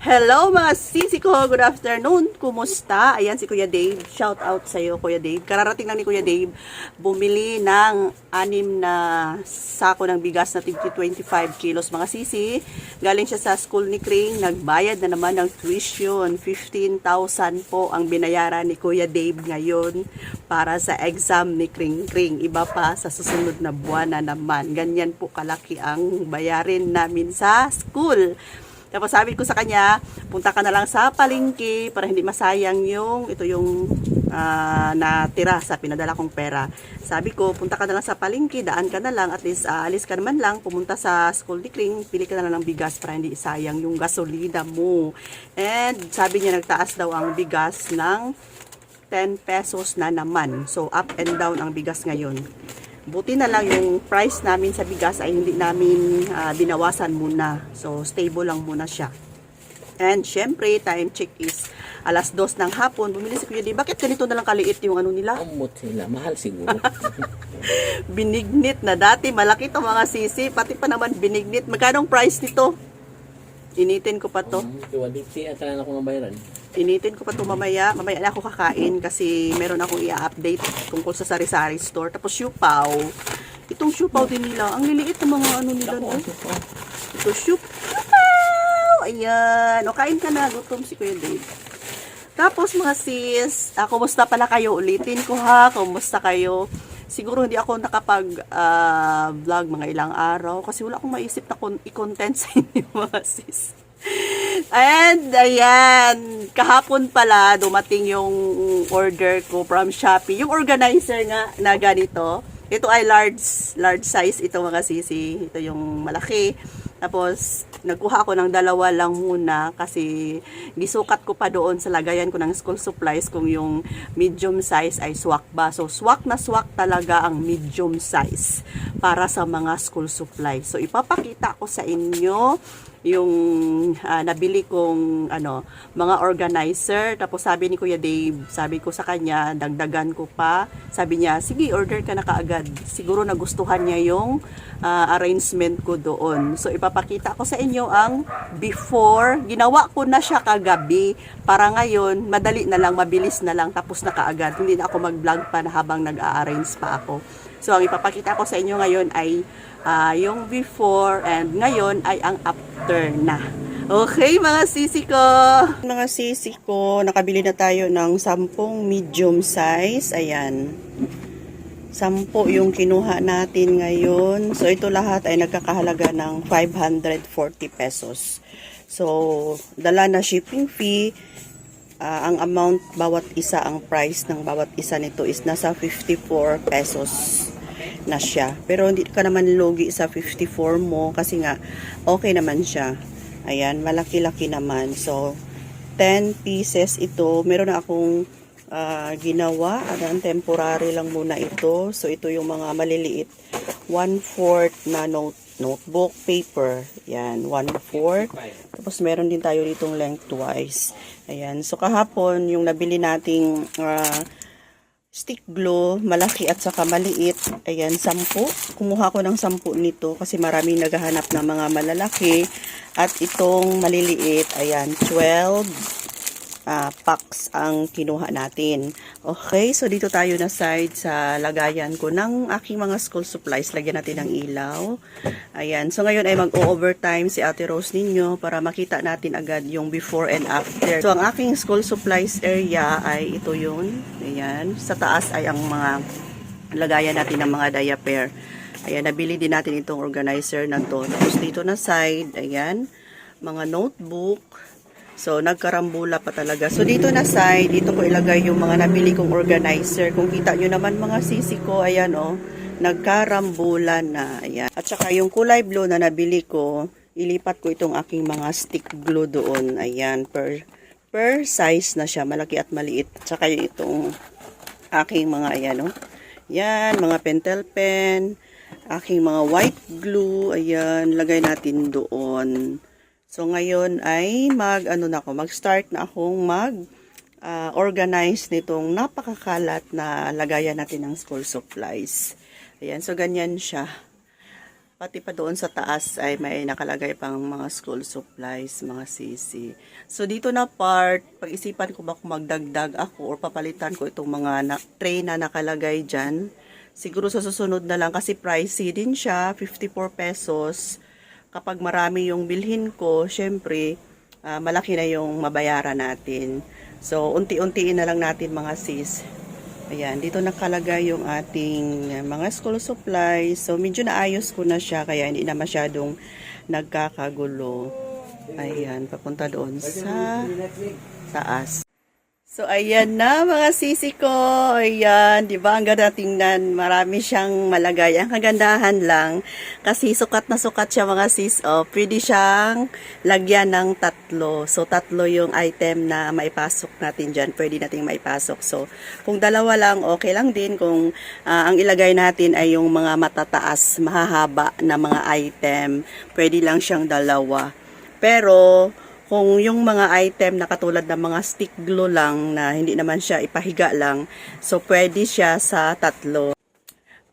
Hello mga sisi ko, good afternoon. Kumusta? Ayan si Kuya Dave. Shout out sa iyo Kuya Dave. Kararating lang ni Kuya Dave bumili ng anim na sako ng bigas na 25 kilos mga sisi. Galing siya sa school ni Kring. Nagbayad na naman ng tuition. 15,000 po ang binayaran ni Kuya Dave ngayon para sa exam ni Kring Kring. Iba pa sa susunod na buwan na naman. Ganyan po kalaki ang bayarin namin sa school. Tapos sabi ko sa kanya, punta ka na lang sa palengke para hindi masayang yung, ito yung ah, natira sa pinadala kong pera. Sabi ko, punta ka na lang sa palengke, daan ka na lang, at least ah, alis ka naman lang, pumunta sa school ni Kring, pili ka na lang ng bigas para hindi sayang yung gasolina mo. And sabi niya, nagtaas daw ang bigas ng 10 pesos na naman. So, up and down ang bigas ngayon. Buti na lang yung price namin sa bigas ay hindi namin ah, binawasan muna. So, stable lang muna siya. And, syempre, time check is alas dos ng hapon. Bumili si Kuya Di. Bakit ganito na lang kaliit yung ano nila? Amot sila. Mahal siguro. Binignit na dati. Malaki to mga sisi. Pati pa naman binignit. Magkano ang price nito? Initin ko pa to. Um, Quality at lang ako mabayaran. Initin ko pa to mamaya. Mamaya na ako kakain kasi meron akong i-update tungkol sa sari-sari store. Tapos siupaw. Itong siupaw din nila. Ang liliit ng mga ano nila. No? Ito siupaw. Ayan. O kain ka na. Gutom si Kuya Dave. Tapos mga sis, ah, kumusta pala kayo? Ulitin ko ha, kumusta kayo? Siguro hindi ako nakapag-vlog mga ilang araw kasi wala akong maisip na i-content sa inyo mga sis. And ayan, kahapon pala dumating yung order ko from Shopee. Yung organizer nga na ganito. Ito ay large large size ito mga sisi. Ito yung malaki. Tapos nagkuha ako ng dalawa lang muna kasi gisukat ko pa doon sa lagayan ko ng school supplies kung yung medium size ay swak ba. So swak na swak talaga ang medium size para sa mga school supplies. So ipapakita ko sa inyo yung ah, nabili kong ano mga organizer. Tapos sabi ni Kuya Dave sabi ko sa kanya dagdagan ko pa. Sabi niya sige order ka na kaagad. Siguro nagustuhan niya yung ah, arrangement ko doon. So ipapakita ko sa inyo ang before. Ginawa ko na siya kagabi. Para ngayon madali na lang mabilis na lang tapos na kaagad. Hindi na ako mag-vlog pa habang nag-a-arrange pa ako. So ang ipapakita ko sa inyo ngayon ay ah, yung before and ngayon ay ang after na. Okay, mga sisi ko. Mga sisi ko, nakabili na tayo ng 10 medium size. Ayan. 10 yung kinuha natin ngayon. So, ito lahat ay nagkakahalaga ng 540 pesos. So, dala na shipping fee. Ah, ang amount, bawat isa, ang price ng bawat isa nito is nasa 54 pesos na siya. Pero hindi ka naman lugi sa 54 mo kasi nga okay naman siya. Ayan, malaki-laki naman. So, 10 pieces ito. Meron na akong ah, ginawa. Ayan, temporary lang muna ito. So, ito yung mga maliliit. 1/4 na note notebook paper. Yan, 1/4. Tapos meron din tayo ditong lengthwise. Ayan. So kahapon yung nabili nating ah, stick glue, malaki at saka maliit. Ayan, 10. Kumuha ko ng 10 nito kasi maraming naghahanap ng mga malalaki. At itong maliliit, ayan, 12 ah, packs ang kinuha natin. Okay, so dito tayo na side sa lagayan ko ng aking mga school supplies. Lagyan natin ng ilaw. Ayan, so ngayon ay mag-overtime si Ate Rose ninyo para makita natin agad yung before and after. So ang aking school supplies area ay ito yun. Ayan, sa taas ay ang mga lagayan natin ng mga diaper. Ayan, nabili din natin itong organizer na to. Tapos dito na side, ayan, mga notebook. So, nagkarambula pa talaga. So, dito na side, dito ko ilagay yung mga nabili kong organizer. Kung kita nyo naman mga sisi ko, ayan o, oh, nagkarambula na. Ayan. At saka yung kulay blue na nabili ko, ilipat ko itong aking mga stick glue doon. Ayan, per, per size na siya, malaki at maliit. At saka itong aking mga, ayan o. Oh. Yan, mga pentel pen, aking mga white glue, ayan, lagay natin doon. So, ngayon ay mag, ano na ako, mag-start na akong mag ah, organize nitong napakakalat na lagayan natin ng school supplies. Ayan, so ganyan siya. Pati pa doon sa taas ay may nakalagay pang mga school supplies, mga sisi. So dito na part, pag-isipan ko ba kung magdagdag ako or papalitan ko itong mga na, tray na nakalagay dyan. Siguro sa susunod na lang kasi pricey din siya, 54 pesos. Kapag marami yung bilhin ko, syempre, ah, malaki na yung mabayaran natin. So, unti-untiin na lang natin mga sis. Ayan, dito nakalagay yung ating uh, mga school supplies. So, medyo naayos ko na siya, kaya hindi na masyadong nagkakagulo. Ayan, papunta doon sa taas. So, ayan na mga sisi ko. Ayan, di ba? Ang ganda tingnan. Marami siyang malagay. Ang kagandahan lang, kasi sukat na sukat siya mga sis. Oh, pwede siyang lagyan ng tatlo. So, tatlo yung item na maipasok natin dyan. Pwede nating maipasok. So, kung dalawa lang, okay lang din. Kung ah, ang ilagay natin ay yung mga matataas, mahahaba na mga item, pwede lang siyang dalawa. Pero, kung yung mga item na katulad ng mga stick glue lang na hindi naman siya ipahiga lang, so pwede siya sa tatlo.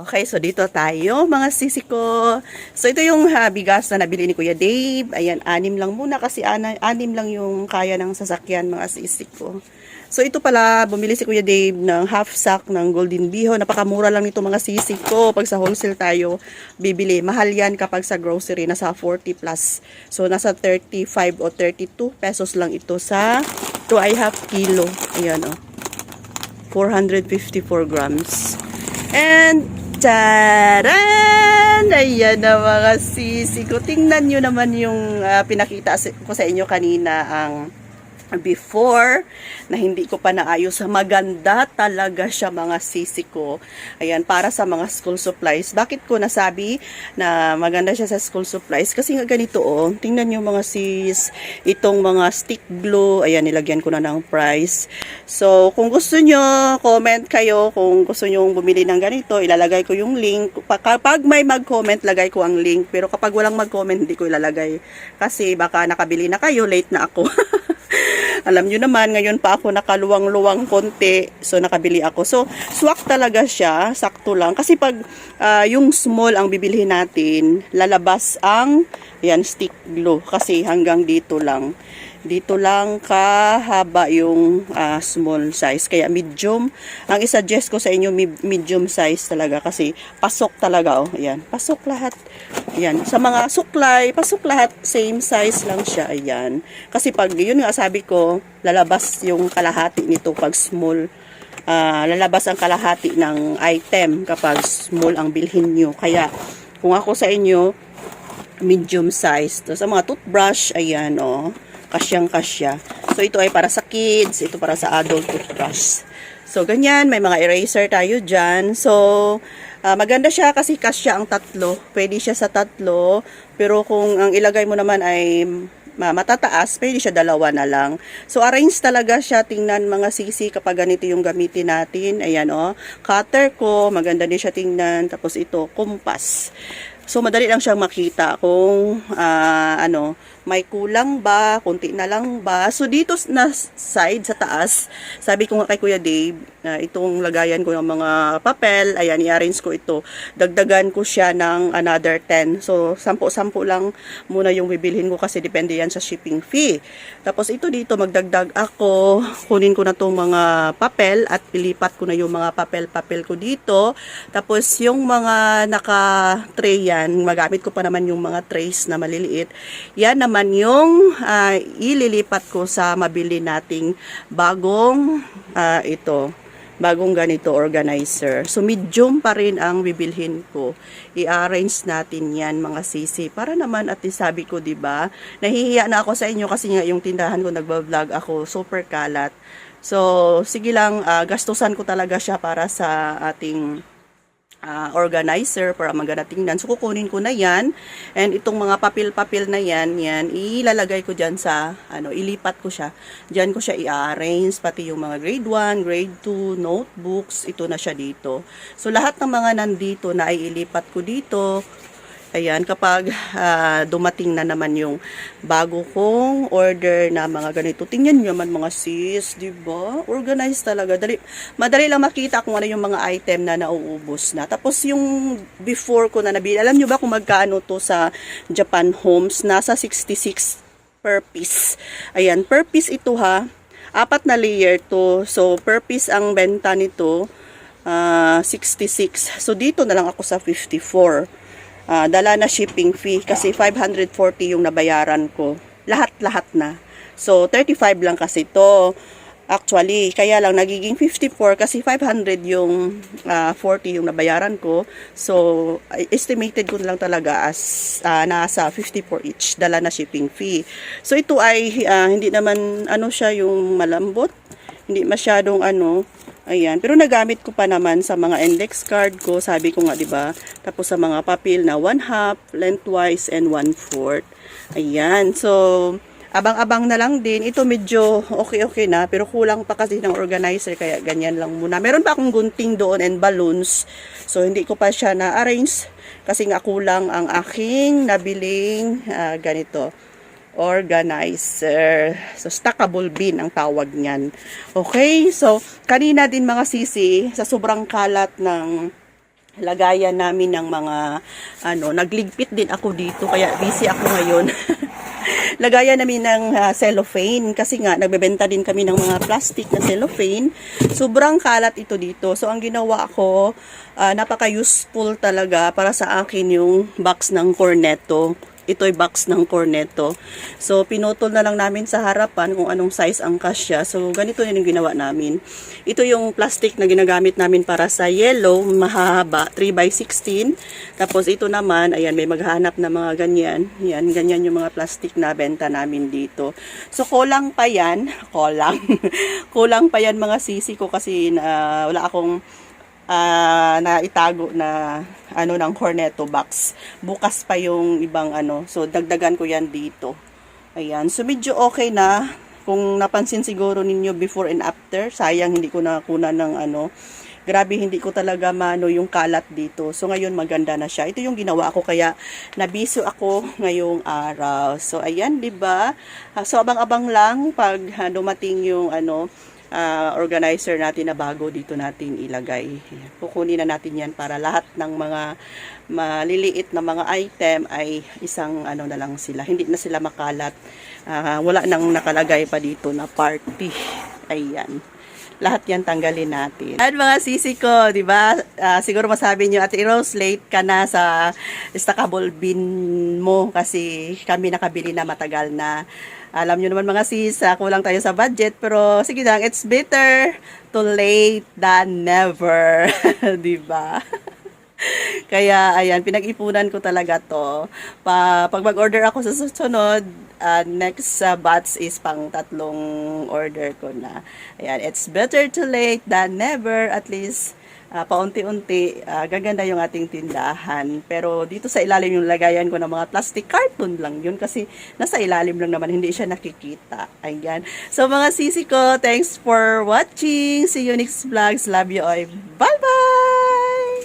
Okay, so dito tayo mga sisi ko. So ito yung ha, bigas na nabili ni Kuya Dave. Ayan, anim lang muna kasi ana, anim lang yung kaya ng sasakyan mga sisi ko. So ito pala, bumili si Kuya Dave ng half sack ng Golden Biho. Napakamura lang nito mga sisi ko. Pag sa wholesale tayo bibili. Mahal yan kapag sa grocery, nasa 40 plus. So nasa 35 o 32 pesos lang ito sa 2 I half kilo. Ayan o. Oh. 454 grams. And, taran! Ayan na mga sisi ko. Tingnan nyo naman yung ah, pinakita ko sa inyo kanina ang before na hindi ko pa naayos. Maganda talaga siya mga sisi ko. Ayan, para sa mga school supplies. Bakit ko nasabi na maganda siya sa school supplies? Kasi nga ganito oh. Tingnan nyo mga sis. Itong mga stick glue. Ayan, nilagyan ko na ng price. So, kung gusto nyo, comment kayo. Kung gusto nyo bumili ng ganito, ilalagay ko yung link. Pa- Kapag may mag-comment, lagay ko ang link. Pero kapag walang mag-comment, hindi ko ilalagay. Kasi baka nakabili na kayo, late na ako. Alam nyo naman, ngayon pa ako nakaluwang-luwang konti. So, nakabili ako. So, swak talaga siya. Sakto lang. Kasi pag ah, yung small ang bibilhin natin, lalabas ang yan, stick glue. Kasi hanggang dito lang. Dito lang kahaba yung ah, small size. Kaya medium. Ang isuggest ko sa inyo, medium size talaga. Kasi pasok talaga. Oh. Ayan. Pasok lahat. Ayan. Sa mga suklay, pasok lahat. Same size lang siya. Ayan. Kasi pag, yun nga sabi ko, lalabas yung kalahati nito pag small. Ah, lalabas ang kalahati ng item kapag small ang bilhin nyo. Kaya, kung ako sa inyo, medium size. To sa mga toothbrush, ayan oh, kasyang-kasya. So ito ay para sa kids, ito para sa adult toothbrush. So ganyan, may mga eraser tayo dyan. So ah, maganda siya kasi kasya ang tatlo. Pwede siya sa tatlo, pero kung ang ilagay mo naman ay ma- matataas, pwede siya dalawa na lang. So, arrange talaga siya. Tingnan mga sisi kapag ganito yung gamitin natin. Ayan, oh. Cutter ko, maganda din siya tingnan. Tapos ito, kumpas. So, madali lang siyang makita kung, ah, ano, may kulang ba, kunti na lang ba. So, dito na side, sa taas, sabi ko nga kay Kuya Dave, na itong lagayan ko ng mga papel, ayan, i-arrange ko ito. Dagdagan ko siya ng another 10. So, 10-10 lang muna yung bibilhin ko kasi depende yan sa shipping fee. Tapos, ito dito, magdagdag ako. Kunin ko na itong mga papel at ilipat ko na yung mga papel-papel ko dito. Tapos, yung mga naka-tray yan, magamit ko pa naman yung mga trays na maliliit. Yan naman yung ah, ililipat ko sa mabili nating bagong ah, ito bagong ganito organizer. So, medium pa rin ang bibilhin ko. I-arrange natin yan, mga sisi. Para naman, at sabi ko, di ba nahihiya na ako sa inyo kasi nga yung tindahan ko, nagbablog ako, super kalat. So, sige lang, ah, gastusan ko talaga siya para sa ating ah, organizer para maganda tingnan. So, kukunin ko na yan. And itong mga papel-papel na yan, yan, ilalagay ko dyan sa, ano, ilipat ko siya. Dyan ko siya i-arrange, pati yung mga grade 1, grade 2, notebooks, ito na siya dito. So, lahat ng mga nandito na ay ilipat ko dito, Ayan, kapag ah, dumating na naman yung bago kong order na mga ganito. Tingnan nyo naman mga sis, ba? Organized talaga. Dali, madali lang makita kung ano yung mga item na nauubos na. Tapos yung before ko na nabili, alam nyo ba kung magkano to sa Japan Homes? Nasa 66 per piece. Ayan, per piece ito ha. Apat na layer to. So, per piece ang benta nito, ah, 66. So, dito na lang ako sa 54 ah, dala na shipping fee kasi 540 yung nabayaran ko. Lahat-lahat na. So, 35 lang kasi to. Actually, kaya lang nagiging 54 kasi 500 yung ah, 40 yung nabayaran ko. So, estimated ko lang talaga as ah, nasa 54 each dala na shipping fee. So, ito ay ah, hindi naman ano siya yung malambot. Hindi masyadong ano, Ayan, pero nagamit ko pa naman sa mga index card ko, sabi ko nga 'di ba? Tapos sa mga papel na 1 half, lengthwise and 1 fourth. Ayan. So, abang-abang na lang din. Ito medyo okay-okay na, pero kulang pa kasi ng organizer kaya ganyan lang muna. Meron pa akong gunting doon and balloons. So, hindi ko pa siya na-arrange kasi nga kulang ang aking nabiling ah, ganito organizer. So, stackable bin ang tawag niyan. Okay? So, kanina din mga sisi, sa sobrang kalat ng lagayan namin ng mga, ano, nagligpit din ako dito, kaya busy ako ngayon. lagayan namin ng ah, cellophane kasi nga nagbebenta din kami ng mga plastic na cellophane. Sobrang kalat ito dito. So ang ginawa ko, ah, napaka-useful talaga para sa akin yung box ng cornetto. Ito'y box ng cornetto. So, pinutol na lang namin sa harapan kung anong size ang kasya. So, ganito yun yung ginawa namin. Ito yung plastic na ginagamit namin para sa yellow, mahaba, 3x16. Tapos, ito naman, ayan, may maghanap na mga ganyan. Yan, ganyan yung mga plastic na benta namin dito. So, kulang pa yan. Kulang. kulang pa yan mga sisi ko kasi na, wala akong ah, na itago na ano ng cornetto box. Bukas pa yung ibang ano. So dagdagan ko yan dito. Ayan. So medyo okay na. Kung napansin siguro ninyo before and after, sayang hindi ko nakuna ng ano. Grabe, hindi ko talaga mano yung kalat dito. So, ngayon maganda na siya. Ito yung ginawa ko, kaya nabiso ako ngayong araw. So, ayan, di ba? Ah, So, abang-abang lang pag ah, dumating yung ano, ah, organizer natin na bago dito natin ilagay. Kukunin na natin yan para lahat ng mga maliliit na mga item ay isang ano na lang sila. Hindi na sila makalat. Ah, wala nang nakalagay pa dito na party. Ayan. Lahat yan tanggalin natin. At mga sisi ko, di ba? Ah, siguro masabi nyo, at Rose, late ka na sa stackable bin mo kasi kami nakabili na matagal na. Alam nyo naman mga sis, ah, kulang tayo sa budget, pero sige lang, it's better to late than never. di ba? Kaya, ayan, pinag-ipunan ko talaga to. Pa, pag mag-order ako sa susunod, ah, next sa batch is pang tatlong order ko na. Ayan, it's better to late than never. At least, ah, paunti-unti, ah, gaganda yung ating tindahan. Pero dito sa ilalim yung lagayan ko ng mga plastic carton lang yun kasi nasa ilalim lang naman, hindi siya nakikita. Ayan. So mga sisi ko, thanks for watching. See you next vlogs. Love you all. Bye-bye!